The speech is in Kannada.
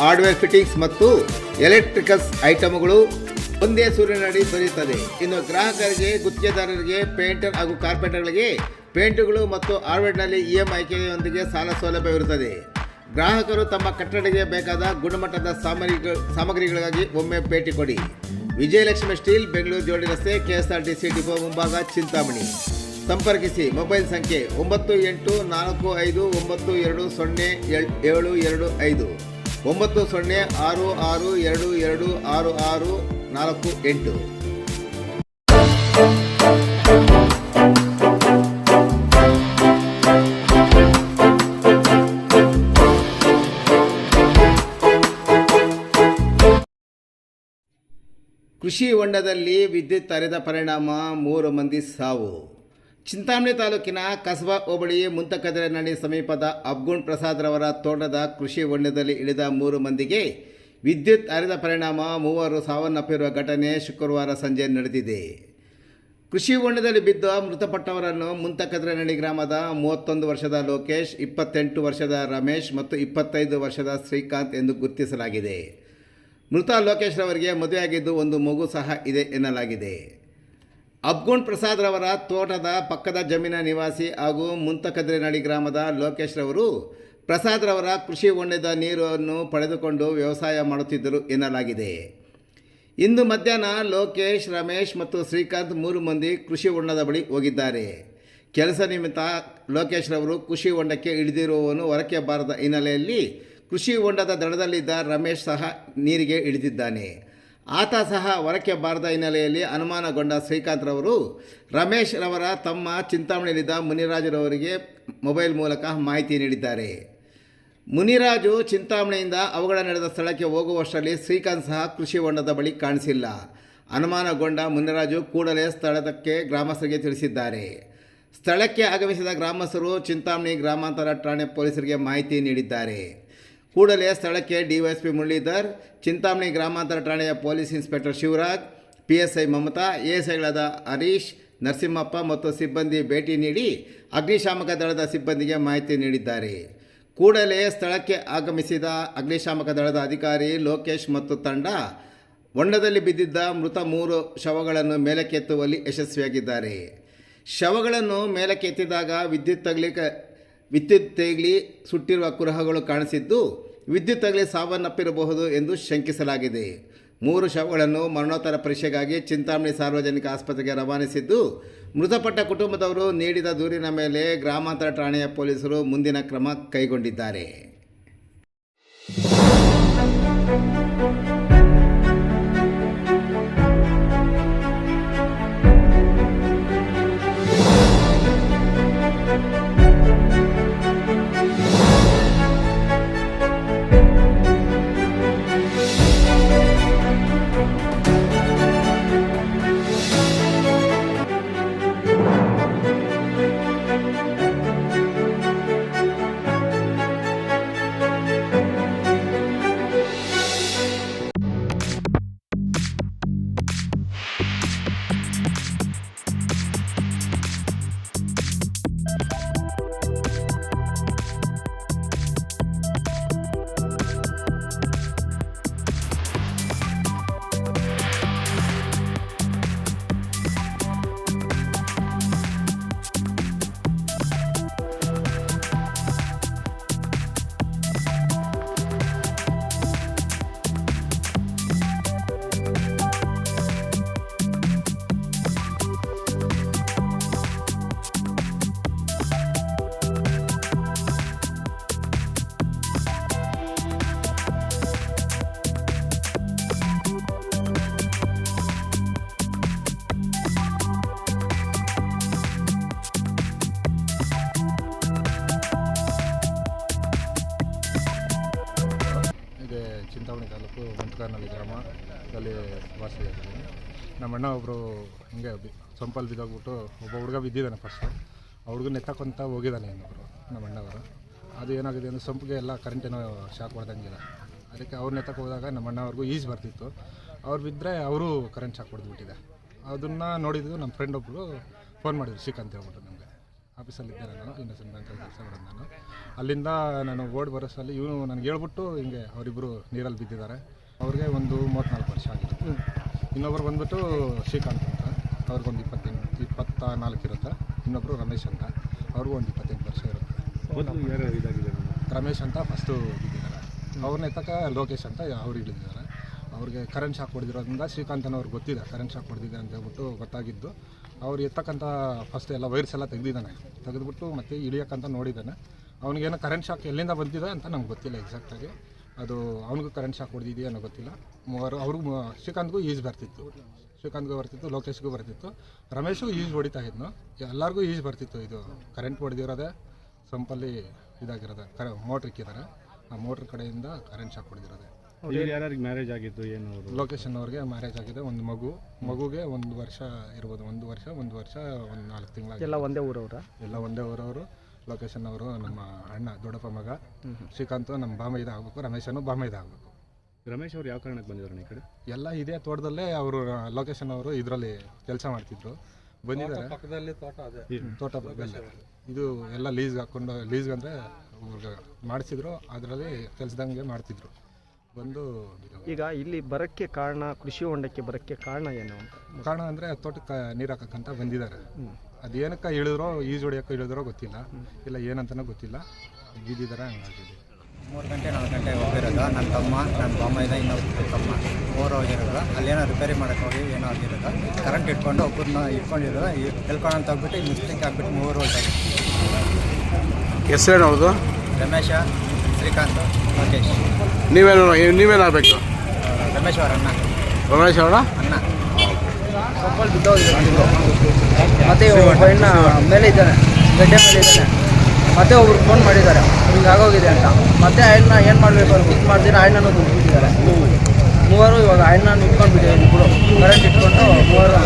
hardware fittings ಮತ್ತು ಎಲೆಕ್ಟ್ರಿಕಲ್ಸ್ ಐಟಮ್ಗಳು ಒಂದೇ ಸೂರ್ಯನಡಿ ದೊರೆಯುತ್ತದೆ. ಇನ್ನು ಗ್ರಾಹಕರಿಗೆ, ಗುತ್ತಿಗೆದಾರರಿಗೆ, ಪೇಂಟರ್ ಹಾಗೂ ಕಾರ್ಪೆಂಟರ್ಗಳಿಗೆ ಪೇಂಟುಗಳು ಮತ್ತು ಹಾರ್ಡ್ವೇರ್ನಲ್ಲಿ ಇ ಎಂ ಆಯ್ಕೆಯೊಂದಿಗೆ ಸಾಲ ಸೌಲಭ್ಯವಿರುತ್ತದೆ. ಗ್ರಾಹಕರು ತಮ್ಮ ಕಟ್ಟಡಕ್ಕೆ ಬೇಕಾದ ಗುಣಮಟ್ಟದ ಸಾಮಗ್ರಿ ಸಾಮಗ್ರಿಗಳಿಗಾಗಿ ಒಮ್ಮೆ ಭೇಟಿ ಕೊಡಿ. ವಿಜಯಲಕ್ಷ್ಮಿ ಸ್ಟೀಲ್, ಬೆಂಗಳೂರು ಜೋಡಿ ರಸ್ತೆ ಕೆಎಸ್ಆರ್ಟಿಸಿ ಡಿಪೋ ಮುಂಭಾಗ ಚಿಂತಾಮಣಿ. ಸಂಪರ್ಕಿಸಿ, ಮೊಬೈಲ್ ಸಂಖ್ಯೆ ಒಂಬತ್ತು ಎಂಟು ನಾಲ್ಕು ಐದು ಒಂಬತ್ತು ಎರಡು ಸೊನ್ನೆ ಏಳು ಎರಡು ಐದು. ಒಂಬತ್ತು ಸೊನ್ನೆ ಆರು ಆರು ಎರಡು ಎರಡು ಆರು ಆರು ನಾಲ್ಕು ಎಂಟು. ಕೃಷಿ ಹೊಂಡದಲ್ಲಿ ವಿದ್ಯುತ್ ತರೆದ ಪರಿಣಾಮ ಮೂರು ಮಂದಿ ಸಾವು. ಚಿಂತಾಮಣಿ ತಾಲೂಕಿನ ಕಸಬಾ ಹೋಬಳಿ ಮುಂತಕದಿರನಹಳ್ಳಿ ಸಮೀಪದ ಅಬ್ಗುಣ್ ಪ್ರಸಾದ್ ರವರ ತೋಟದ ಕೃಷಿ ಹೊಂಡದಲ್ಲಿ ಇಳಿದ ಮೂರು ಮಂದಿಗೆ ವಿದ್ಯುತ್ ಹರಿದ ಪರಿಣಾಮ ಮೂವರು ಸಾವನ್ನಪ್ಪಿರುವ ಘಟನೆ ಶುಕ್ರವಾರ ಸಂಜೆ ನಡೆದಿದೆ. ಕೃಷಿ ಹೊಂಡದಲ್ಲಿ ಬಿದ್ದ ಮೃತಪಟ್ಟವರನ್ನು ಮುಂತಕದ್ರನಹಳ್ಳಿ ಗ್ರಾಮದ ಮೂವತ್ತೊಂದು ವರ್ಷದ ಲೋಕೇಶ್, ಇಪ್ಪತ್ತೆಂಟು ವರ್ಷದ ರಮೇಶ್ ಮತ್ತು ಇಪ್ಪತ್ತೈದು ವರ್ಷದ ಶ್ರೀಕಾಂತ್ ಎಂದು ಗುರುತಿಸಲಾಗಿದೆ. ಮೃತ ಲೋಕೇಶ್ ರವರಿಗೆ ಮದುವೆಯಾಗಿದ್ದು ಒಂದು ಮಗು ಸಹ ಇದೆ ಎನ್ನಲಾಗಿದೆ. ಅಬ್ಗುಣ್ ಪ್ರಸಾದ್ ರವರ ತೋಟದ ಪಕ್ಕದ ಜಮೀನ ನಿವಾಸಿ ಹಾಗೂ ಮುಂತಕದ್ರೆನಾಡಿ ಗ್ರಾಮದ ಲೋಕೇಶ್ ರವರು ಪ್ರಸಾದ್ ರವರ ಕೃಷಿ ಹೊಂಡದ ನೀರನ್ನು ಪಡೆದುಕೊಂಡು ವ್ಯವಸಾಯ ಮಾಡುತ್ತಿದ್ದರು ಎನ್ನಲಾಗಿದೆ. ಇಂದು ಮಧ್ಯಾಹ್ನ ಲೋಕೇಶ್, ರಮೇಶ್ ಮತ್ತು ಶ್ರೀಕಾಂತ್ ಮೂರು ಮಂದಿ ಕೃಷಿ ಹೊಂಡದ ಬಳಿ ಹೋಗಿದ್ದಾರೆ. ಕೆಲಸ ನಿಮಿತ್ತ ಲೋಕೇಶ್ ರವರು ಕೃಷಿ ಹೊಂಡಕ್ಕೆ ಇಳಿದಿರುವವನು ಹೊರಕ್ಕೆ ಬಾರದ ಹಿನ್ನೆಲೆಯಲ್ಲಿ ಕೃಷಿ ಹೊಂಡದ ದಡದಲ್ಲಿದ್ದ ರಮೇಶ್ ಸಹ ನೀರಿಗೆ ಇಳಿದಿದ್ದಾನೆ. ಆತ ಸಹ ಹೊರಕ್ಕೆ ಬಾರದ ಹಿನ್ನೆಲೆಯಲ್ಲಿ ಅನುಮಾನಗೊಂಡ ಶ್ರೀಕಾಂತ್ ರವರು, ರಮೇಶ್ ರವರ ತಮ್ಮ ಚಿಂತಾಮಣಿಯಲ್ಲಿದ್ದ ಮುನಿರಾಜರವರಿಗೆ ಮೊಬೈಲ್ ಮೂಲಕ ಮಾಹಿತಿ ನೀಡಿದ್ದಾರೆ. ಮುನಿರಾಜು ಚಿಂತಾಮಣಿಯಿಂದ ಅವಘಡ ನಡೆದ ಸ್ಥಳಕ್ಕೆ ಹೋಗುವಷ್ಟರಲ್ಲಿ ಶ್ರೀಕಾಂತ್ ಸಹ ಕೃಷಿ ಹೊಂಡದ ಬಳಿ ಕಾಣಿಸಿಲ್ಲ. ಅನುಮಾನಗೊಂಡ ಮುನಿರಾಜು ಕೂಡಲೇ ಸ್ಥಳಕ್ಕೆ ಗ್ರಾಮಸ್ಥರಿಗೆ ತಿಳಿಸಿದ್ದಾರೆ. ಸ್ಥಳಕ್ಕೆ ಆಗಮಿಸಿದ ಗ್ರಾಮಸ್ಥರು ಚಿಂತಾಮಣಿ ಗ್ರಾಮಾಂತರ ಠಾಣೆ ಪೊಲೀಸರಿಗೆ ಮಾಹಿತಿ ನೀಡಿದ್ದಾರೆ. ಕೂಡಲೇ ಸ್ಥಳಕ್ಕೆ ಡಿವೈಎಸ್ಪಿ ಮುರಳೀಧರ್, ಚಿಂತಾಮಣಿ ಗ್ರಾಮಾಂತರ ಠಾಣೆಯ police inspector Shivraj P S I Mamata ಎಎಸ್ಐಗಳಾದ S ಐಗಳಾದ ಹರೀಶ್, ನರಸಿಂಹಪ್ಪ ಮತ್ತು ಸಿಬ್ಬಂದಿ ಭೇಟಿ ನೀಡಿ ಅಗ್ನಿಶಾಮಕ ದಳದ ಸಿಬ್ಬಂದಿಗೆ ಮಾಹಿತಿ ನೀಡಿದ್ದಾರೆ. ಕೂಡಲೇ ಸ್ಥಳಕ್ಕೆ ಆಗಮಿಸಿದ ಅಗ್ನಿಶಾಮಕ ದಳದ ಅಧಿಕಾರಿ ಲೋಕೇಶ್ ಮತ್ತು ತಂಡ ಹೊಂಡದಲ್ಲಿ ಬಿದ್ದಿದ್ದ ಮೃತ ಮೂರು ಶವಗಳನ್ನು ಮೇಲಕ್ಕೆತ್ತುವಲ್ಲಿ ಯಶಸ್ವಿಯಾಗಿದ್ದಾರೆ. ಶವಗಳನ್ನು ಮೇಲಕ್ಕೆತ್ತಿದಾಗ ವಿದ್ಯುತ್ ತಗಲಿಕ ವಿದ್ಯುತ್ ತೇಗ್ಲಿ ಸುಟ್ಟಿರುವ ಕುರಹಗಳು ಕಾಣಿಸಿದ್ದು ವಿದ್ಯುತ್ ತಗಲಿ ಸಾವನ್ನಪ್ಪಿರಬಹುದು ಎಂದು ಶಂಕಿಸಲಾಗಿದೆ. ಮೂರು ಶವಗಳನ್ನು ಮರಣೋತ್ತರ ಪರೀಕ್ಷೆಗಾಗಿ ಚಿಂತಾಮಣಿ ಸಾರ್ವಜನಿಕ ಆಸ್ಪತ್ರೆಗೆ ರವಾನಿಸಿದ್ದು, ಮೃತಪಟ್ಟ ಕುಟುಂಬದವರು ನೀಡಿದ ದೂರಿನ ಮೇಲೆ ಗ್ರಾಮಾಂತರ ಠಾಣೆಯ ಪೊಲೀಸರು ಮುಂದಿನ ಕ್ರಮ ಕೈಗೊಂಡಿದ್ದಾರೆ. ಚಿಕ್ಕನಹಳ್ಳಿ ಗ್ರಾಮ ಅಲ್ಲಿ ವಾಸಿಯಾಗಿದ್ದೀನಿ. ನಮ್ಮ ಅಣ್ಣ ಒಬ್ಬರು ಹಿಂಗೆ ಬಿ ಸೊಂಪಲ್ಲಿ ಬಿದ್ದೋಗ್ಬಿಟ್ಟು ಒಬ್ಬ ಹುಡುಗ ಬಿದ್ದಿದ್ದಾನೆ ಫಸ್ಟು ಆ ಹುಡುಗನ ಹೋಗಿದ್ದಾನೆ ಇನ್ನೊಬ್ಬರು ನಮ್ಮ ಅಣ್ಣವರು. ಅದು ಏನಾಗಿದೆ ಅಂದರೆ ಸೊಂಪಿಗೆ ಎಲ್ಲ ಕರೆಂಟ್ ಏನೋ ಶಾಕ್ ಹೊಡೆದಂಗಿದೆ. ಅದಕ್ಕೆ ಅವ್ರ ಎತ್ತಕ್ಕೆ ಹೋದಾಗ ನಮ್ಮ ಅಣ್ಣವ್ರಿಗೂ ಈಜು ಬರ್ತಿತ್ತು. ಅವ್ರು ಬಿದ್ದರೆ ಅವರು ಕರೆಂಟ್ ಶಾಕ್ ಹೊಡೆದ್ಬಿಟ್ಟಿದೆ. ಅದನ್ನು ನೋಡಿದ್ದು ನಮ್ಮ ಫ್ರೆಂಡ್ ಒಬ್ಬರು ಫೋನ್ ಮಾಡಿದ್ರು, ಶ್ರೀಕಾಂತ್ ಹೇಳ್ಬಿಟ್ಟು ನಮಗೆ. ಆಫೀಸಲ್ಲಿದ್ದೆ ನಾನು ಇನ್ನೊಂದು ಬ್ಯಾಂಕಲ್ಲಿ ಕೆಲಸ ಮಾಡೋದು ನಾನು. ಅಲ್ಲಿಂದ ನಾನು ಓಡ್ ಬರೋಸಲ್ಲಿ ಇವನು ನನಗೆ ಹೇಳ್ಬಿಟ್ಟು ಹಿಂಗೆ ಅವರಿಬ್ಬರು ನೀರಲ್ಲಿ ಬಿದ್ದಿದ್ದಾರೆ. ಅವ್ರಿಗೆ ಒಂದು ಮೂವತ್ತ್ನಾಲ್ಕು ವರ್ಷ ಆಗಿದೆ. ಇನ್ನೊಬ್ಬರು ಬಂದ್ಬಿಟ್ಟು ಶ್ರೀಕಾಂತ್ ಅಂತ. ಅವ್ರಿಗೊಂದು ಇಪ್ಪತ್ತೆಂಟು ಇಪ್ಪತ್ತ ನಾಲ್ಕು ಇರುತ್ತೆ. ಇನ್ನೊಬ್ಬರು ರಮೇಶ್ ಅಂತ. ಅವ್ರಿಗೂ ಒಂದು ಇಪ್ಪತ್ತೆಂಟು ವರ್ಷ ಇರುತ್ತೆ. ರಮೇಶ್ ಅಂತ ಫಸ್ಟು ಬಿದ್ದಿದ್ದಾರೆ. ಅವ್ರನ್ನ ಎತ್ತಕ ಲೋಕೇಶ್ ಅಂತ ಅವ್ರು ಇಳಿದಿದ್ದಾರೆ. ಅವ್ರಿಗೆ ಕರೆಂಟ್ ಶಾಕ್ ಹೊಡೆದಿರೋದ್ರಿಂದ ಶ್ರೀಕಾಂತ್ ಅವ್ರಿಗೆ ಗೊತ್ತಿದೆ. ಕರೆಂಟ್ ಶಾಕ್ ಹೊಡೆದಿದೆ ಅಂತ ಹೇಳ್ಬಿಟ್ಟು ಗೊತ್ತಾಗಿದ್ದು. ಅವ್ರು ಎತ್ತಕ್ಕಂಥ ಫಸ್ಟ್ ಎಲ್ಲ ವೈರ್ಸ್ ಎಲ್ಲ ತೆಗೆದಿದ್ದಾನೆ. ತೆಗೆದುಬಿಟ್ಟು ಮತ್ತೆ ಇಳಿಯಕ್ಕಂತ ನೋಡಿದ್ದಾನೆ. ಅವನಿಗೇನು ಕರೆಂಟ್ ಶಾಕ್ ಎಲ್ಲಿಂದ ಬಂದಿದೆ ಅಂತ ನಮ್ಗೆ ಗೊತ್ತಿಲ್ಲ ಎಕ್ಸಾಕ್ಟಾಗಿ ಅದು ಅವನಿಗೂ ಕರೆಂಟ್ ಶಾಕ್ ಹೊಡೆದಿದೆಯಾ ಅನ್ನೋ ಗೊತ್ತಿಲ್ಲ. ಮೂವರು ಅವ್ರಿಗೂ ಶ್ರೀಕಾಂತ್ಗೂ ಈಜ್ ಬರ್ತಿತ್ತು. ಶ್ರೀಕಾಂತ್ಗೂ ಬರ್ತಿತ್ತು, ಲೋಕೇಶ್ಗೂ ಬರ್ತಿತ್ತು. ರಮೇಶ್ಗೂ ಈಜ್ ಹೊಡಿತಾ ಇದ್ನು. ಎಲ್ಲರಿಗೂ ಈಜ್ ಬರ್ತಿತ್ತು ಇದು. ಕರೆಂಟ್ ಹೊಡೆದಿರೋದೆ ಸಂಪಲ್ಲಿ ಇದಾಗಿರೋದೆ, ಕರೆ ಮೋಟ್ರ್ ಇಕ್ಕಿದ್ದಾರೆ. ಆ ಮೋಟ್ರ್ ಕಡೆಯಿಂದ ಕರೆಂಟ್ ಶಾಕ್ ಹೊಡೆದಿರೋದೆ. ಯಾರ್ಯಾರಿಗೆ ಮ್ಯಾರೇಜ್ ಆಗಿತ್ತು ಏನು ಲೊಕೇಶನ್ ಅವ್ರಿಗೆ ಮ್ಯಾರೇಜ್ ಆಗಿದೆ ಒಂದು ಮಗು. ಮಗುಗೆ ಒಂದು ವರ್ಷ ಇರ್ಬೋದು. ಒಂದು ವರ್ಷ ಒಂದು ವರ್ಷ ಒಂದು ನಾಲ್ಕು ತಿಂಗಳ ಎಲ್ಲ ಒಂದೇ ಊರವ್ರ? ಎಲ್ಲ ಒಂದೇ ಊರವರು. ಲೊಕೇಶನ್ ಅವರು ನಮ್ಮ ಅಣ್ಣ ದೊಡ್ಡಪ್ಪ ಮಗ. ಶ್ರೀಕಾಂತ್ ನಮ್ಮ ಬಾಮೈದ ಆಗಬೇಕು ರಮೇಶನು ಬಾಮೈದ ಆಗಬೇಕು ರಮೇಶ್ ಅವ್ರು ಯಾವ ಕಾರಣಕ್ಕೆ ಬಂದಿದ್ರು ಈ ಕಡೆ? ಎಲ್ಲ ಇದೇ ತೋಟದಲ್ಲೇ ಅವರು ಲೊಕೇಶನ್ ಅವರು ಇದರಲ್ಲಿ ಕೆಲಸ ಮಾಡ್ತಿದ್ರು. ಬಂದಿದ್ದಾರೆ. ಪಕ್ಕದಲ್ಲಿ ತೋಟ ಅದೇ. ತೋಟ ಪಕ್ಕದಲ್ಲೇ. ಇದು ಎಲ್ಲ ಲೀಸ್ಗೆ ಹಾಕ್ಕೊಂಡು ಲೀಸ್ಗೆ ಅಂದರೆ ಮಾಡಿಸಿದ್ರು. ಅದರಲ್ಲಿ ಕೆಲಸದಂಗೆ ಮಾಡ್ತಿದ್ರು. ಬಂದು ಈಗ ಇಲ್ಲಿ ಬರಕ್ಕೆ ಕಾರಣ ಕೃಷಿ ಹೊಂಡಕ್ಕೆ ಬರಕ್ಕೆ ಕಾರಣ ಏನು ಅಂತ? ಕಾರಣ ಅಂದರೆ ತೋಟಕ್ಕೆ ನೀರು ಹಾಕಕ್ಕಂತ ಬಂದಿದ್ದಾರೆ. ಅದೇನಕ್ಕ ಇಳಿದ್ರೋ ಈಜು ಹೊಡಿಯೋಕೆ ಇಳಿದ್ರೋ ಗೊತ್ತಿಲ್ಲ. ಇಲ್ಲ ಏನಂತನೂ ಗೊತ್ತಿಲ್ಲ. ಬಿದ್ದಿದ್ದಾರೆ ಹಂಗಾಗಿದೆ. ಮೂರು ಗಂಟೆ ನಾಲ್ಕು ಗಂಟೆ ಹೋಗಿರೋದ. ನನ್ನ ತಮ್ಮ ನನ್ನ ಇದೆ ಇನ್ನೊಬ್ಬ ತಮ್ಮ. ಮೂರು ಹೋಗಿರೋದು. ಅಲ್ಲೇನೋ ರಿಪೇರಿ ಮಾಡೋಕೆ ಹೋಗಿ ಏನೋ ಆಗಿರೋದ. ಕರೆಂಟ್ ಇಟ್ಕೊಂಡು ಒಬ್ಬರನ್ನ ಇಟ್ಕೊಂಡಿರೋದು. ಹೇಳ್ಕೊಂಡು ಅಂತ ಹೋಗ್ಬಿಟ್ಟು ಮಿಸ್ಟೇಕ್ ಆಗ್ಬಿಟ್ಟು ಮೂರು ಹೋಗ್ತಾರೆ ಹೆಸರೇನು ಅವ್ರದ್ದು? ರಮೇಶ ಶ್ರೀಕಾಂತ್. ನೀವೇನು ನೀವೇನಾಗಬೇಕು ರಮೇಶ್ ಅವರ ಅಣ್ಣ. ರಮೇಶ್ ಅವರ? ಅಣ್ಣ. ಮತ್ತೆ ಒಬ್ಬ ಹೆಣ್ಣ ಮೇಲೆ ಇದ್ದಾನೆ. ಗಡ್ಡೆ ಮೇಲೆ ಇದ್ದಾನೆ. ಮತ್ತೆ ಒಬ್ರು ಫೋನ್ ಮಾಡಿದ್ದಾರೆ. ಹಿಂಗೆ ಆಗೋಗಿದೆ ಅಂತ. ಮತ್ತೆ ಹೆಣ್ಣ ಏನು ಮಾಡಬೇಕು ಅಂತ ಇದು ಮಾಡ್ತೀರಾ ಹೆಣ್ಣನ್ನು ಬಿಟ್ಟಿದ್ದಾರೆ ಮೂವರು ಇವಾಗ ಹೆಣ್ಣ ಇಟ್ಕೊಂಡು ಬಿಟ್ಟಿದ್ದಾರೆ ಇಬ್ಬರು ಕರೆಂಟ್ ಇಟ್ಕೊಂಡು ಮೂವರು